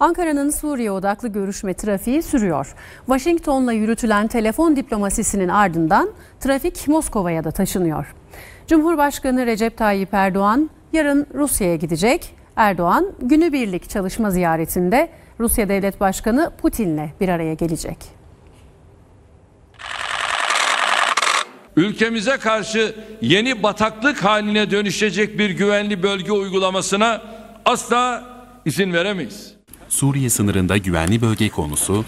Ankara'nın Suriye odaklı görüşme trafiği sürüyor. Washington'la yürütülen telefon diplomasisinin ardından trafik Moskova'ya da taşınıyor. Cumhurbaşkanı Recep Tayyip Erdoğan yarın Rusya'ya gidecek. Erdoğan günübirlik çalışma ziyaretinde Rusya Devlet Başkanı Putin'le bir araya gelecek. Ülkemize karşı yeni bataklık haline dönüşecek bir güvenli bölge uygulamasına asla izin veremeyiz. Suriye sınırında güvenli bölge konusu,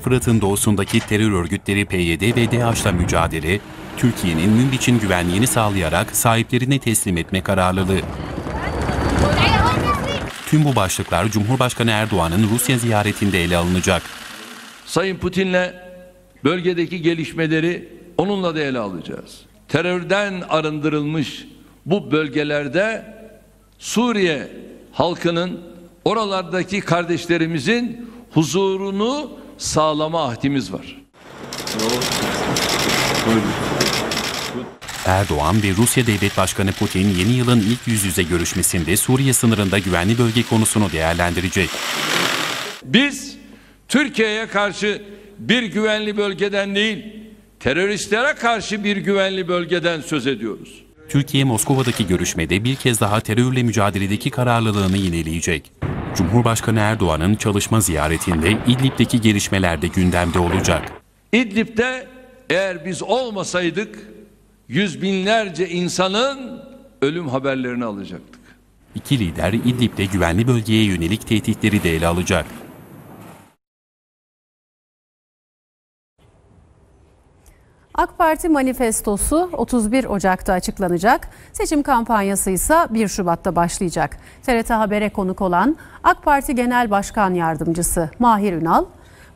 Fırat'ın doğusundaki terör örgütleri PYD ve DAEŞ'la mücadele, Türkiye'nin Münbiç'in güvenliğini sağlayarak sahiplerine teslim etme kararlılığı. Tüm bu başlıklar Cumhurbaşkanı Erdoğan'ın Rusya ziyaretinde ele alınacak. Sayın Putin'le bölgedeki gelişmeleri onunla da ele alacağız. Terörden arındırılmış bu bölgelerde Suriye halkının oralardaki kardeşlerimizin huzurunu sağlama ahdimiz var. Erdoğan ve Rusya Devlet Başkanı Putin yeni yılın ilk yüz yüze görüşmesinde Suriye sınırında güvenli bölge konusunu değerlendirecek. Biz Türkiye'ye karşı bir güvenli bölgeden değil, teröristlere karşı bir güvenli bölgeden söz ediyoruz. Türkiye Moskova'daki görüşmede bir kez daha terörle mücadeledeki kararlılığını yineleyecek. Cumhurbaşkanı Erdoğan'ın çalışma ziyaretinde İdlib'deki gelişmeler de gündemde olacak. İdlib'de eğer biz olmasaydık yüz binlerce insanın ölüm haberlerini alacaktık. İki lider İdlib'de güvenli bölgeye yönelik tehditleri de ele alacak. AK Parti manifestosu 31 Ocak'ta açıklanacak. Seçim kampanyası ise 1 Şubat'ta başlayacak. TRT Haber'e konuk olan AK Parti Genel Başkan Yardımcısı Mahir Ünal,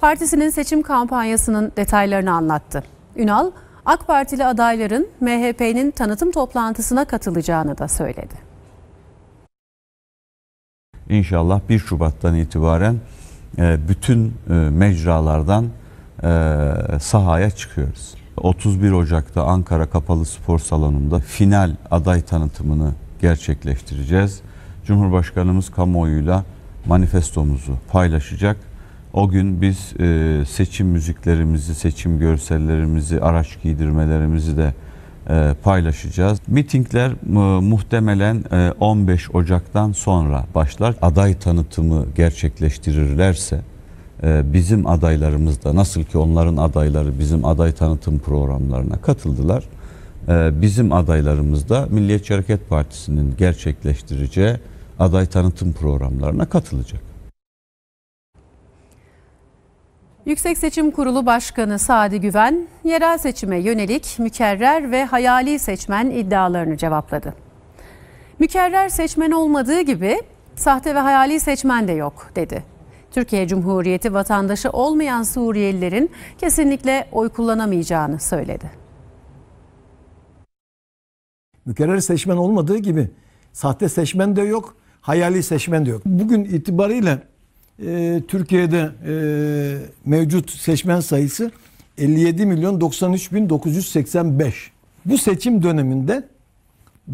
partisinin seçim kampanyasının detaylarını anlattı. Ünal, AK Partili adayların MHP'nin tanıtım toplantısına katılacağını da söyledi. İnşallah 1 Şubat'tan itibaren e, bütün e, mecralardan e, sahaya çıkıyoruz. 31 Ocak'ta Ankara Kapalı Spor Salonu'nda final aday tanıtımını gerçekleştireceğiz. Cumhurbaşkanımız kamuoyuyla manifestomuzu paylaşacak. O gün biz e, seçim müziklerimizi, seçim görsellerimizi, araç giydirmelerimizi de e, paylaşacağız. Mitingler e, muhtemelen e, 15 Ocak'tan sonra başlar. Aday tanıtımı gerçekleştirirlerse bizim adaylarımız da nasıl ki onların adayları bizim aday tanıtım programlarına katıldılar. E, bizim adaylarımız da Milliyetçi Hareket Partisi'nin gerçekleştireceği aday tanıtım programlarına katılacak. Yüksek Seçim Kurulu Başkanı Sadi Güven, yerel seçime yönelik mükerrer ve hayali seçmen iddialarını cevapladı. Mükerrer seçmen olmadığı gibi sahte ve hayali seçmen de yok dedi. Türkiye Cumhuriyeti vatandaşı olmayan Suriyelilerin kesinlikle oy kullanamayacağını söyledi. Mükerrer seçmen olmadığı gibi sahte seçmen de yok, hayali seçmen de yok. Bugün itibariyle e, Türkiye'de e, mevcut seçmen sayısı 57 milyon 93 bin 985. Bu seçim döneminde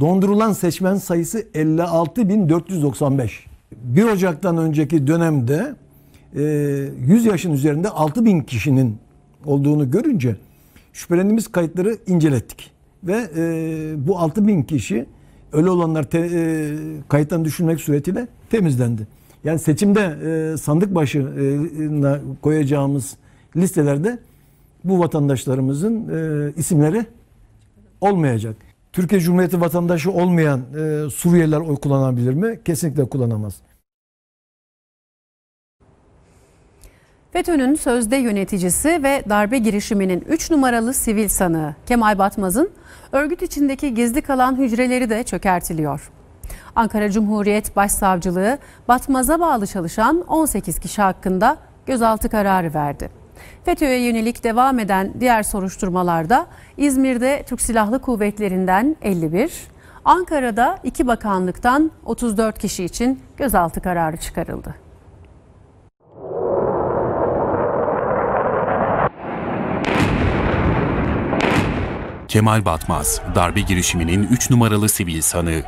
dondurulan seçmen sayısı 56 bin 495. 1 Ocak'tan önceki dönemde 100 yaşın üzerinde 6 bin kişinin olduğunu görünce şüphelendiğimiz kayıtları incelettik. Ve bu 6 bin kişi ölü olanlar te, kayıttan düşürmek suretiyle temizlendi. Yani seçimde sandık başına koyacağımız listelerde bu vatandaşlarımızın isimleri olmayacak. Türkiye Cumhuriyeti vatandaşı olmayan Suriyeliler oy kullanabilir mi? Kesinlikle kullanamaz. FETÖ'nün sözde yöneticisi ve darbe girişiminin 3 numaralı sivil sanığı Kemal Batmaz'ın örgüt içindeki gizli kalan hücreleri de çökertiliyor. Ankara Cumhuriyet Başsavcılığı Batmaz'a bağlı çalışan 18 kişi hakkında gözaltı kararı verdi. FETÖ'ye yönelik devam eden diğer soruşturmalarda İzmir'de Türk Silahlı Kuvvetleri'nden 51, Ankara'da iki bakanlıktan 34 kişi için gözaltı kararı çıkarıldı. Kemal Batmaz, darbe girişiminin 3 numaralı sivil sanığı.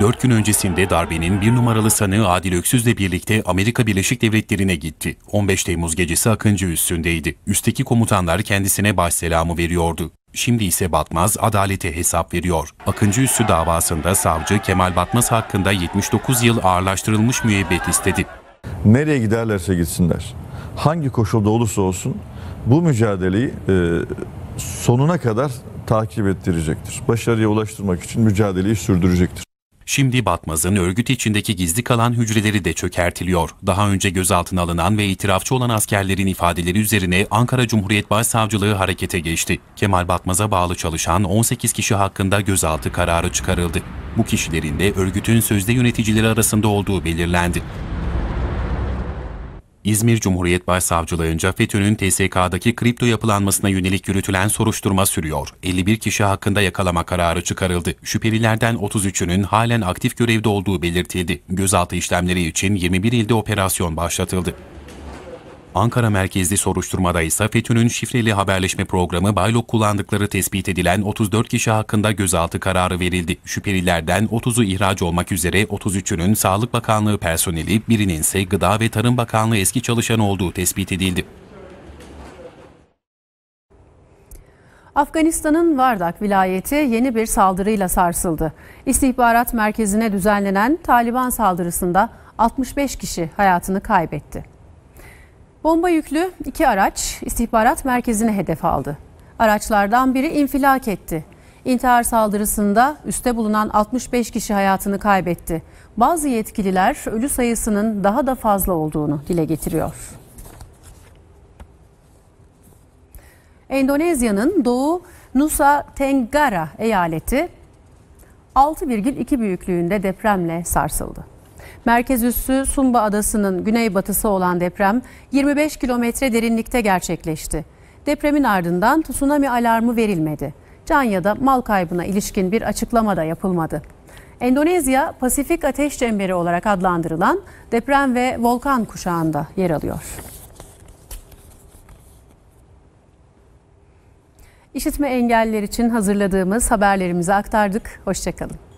Dört gün öncesinde darbenin bir numaralı sanığı Adil Öksüz'le birlikte Amerika Birleşik Devletleri'ne gitti. 15 Temmuz gecesi Akıncı üstündeydi. Üstteki komutanlar kendisine başselamı veriyordu. Şimdi ise Batmaz adalete hesap veriyor. Akıncı Üssü davasında savcı Kemal Batmaz hakkında 79 yıl ağırlaştırılmış müebbet istedi. Nereye giderlerse gitsinler, hangi koşulda olursa olsun bu mücadeleyi e, sonuna kadar takip ettirecektir. Başarıya ulaştırmak için mücadeleyi sürdürecektir. Şimdi Batmaz'ın örgüt içindeki gizli kalan hücreleri de çökertiliyor. Daha önce gözaltına alınan ve itirafçı olan askerlerin ifadeleri üzerine Ankara Cumhuriyet Başsavcılığı harekete geçti. Kemal Batmaz'a bağlı çalışan 18 kişi hakkında gözaltı kararı çıkarıldı. Bu kişilerin de örgütün sözde yöneticileri arasında olduğu belirlendi. İzmir Cumhuriyet Başsavcılığınca FETÖ'nün TSK'daki kripto yapılanmasına yönelik yürütülen soruşturma sürüyor. 51 kişi hakkında yakalama kararı çıkarıldı. Şüphelilerden 33'ünün halen aktif görevde olduğu belirtildi. Gözaltı işlemleri için 21 ilde operasyon başlatıldı. Ankara merkezli soruşturmada ise FETÖ'nün şifreli haberleşme programı Baylok kullandıkları tespit edilen 34 kişi hakkında gözaltı kararı verildi. Şüphelilerden 30'u ihraç olmak üzere 33'ünün Sağlık Bakanlığı personeli, birinin ise Gıda ve Tarım Bakanlığı eski çalışanı olduğu tespit edildi. Afganistan'ın Vardak vilayeti yeni bir saldırıyla sarsıldı. İstihbarat merkezine düzenlenen Taliban saldırısında 65 kişi hayatını kaybetti. Bomba yüklü iki araç istihbarat merkezine hedef aldı. Araçlardan biri infilak etti. İntihar saldırısında üste bulunan 65 kişi hayatını kaybetti. Bazı yetkililer ölü sayısının daha da fazla olduğunu dile getiriyor. Endonezya'nın Doğu Nusa Tenggara eyaleti 6,2 büyüklüğünde depremle sarsıldı. Merkez üssü Sumba Adası'nın güneybatısı olan deprem 25 kilometre derinlikte gerçekleşti. Depremin ardından tsunami alarmı verilmedi. Can ya da mal kaybına ilişkin bir açıklama da yapılmadı. Endonezya Pasifik Ateş Çemberi olarak adlandırılan deprem ve volkan kuşağında yer alıyor. İşitme engelliler için hazırladığımız haberlerimizi aktardık. Hoşçakalın.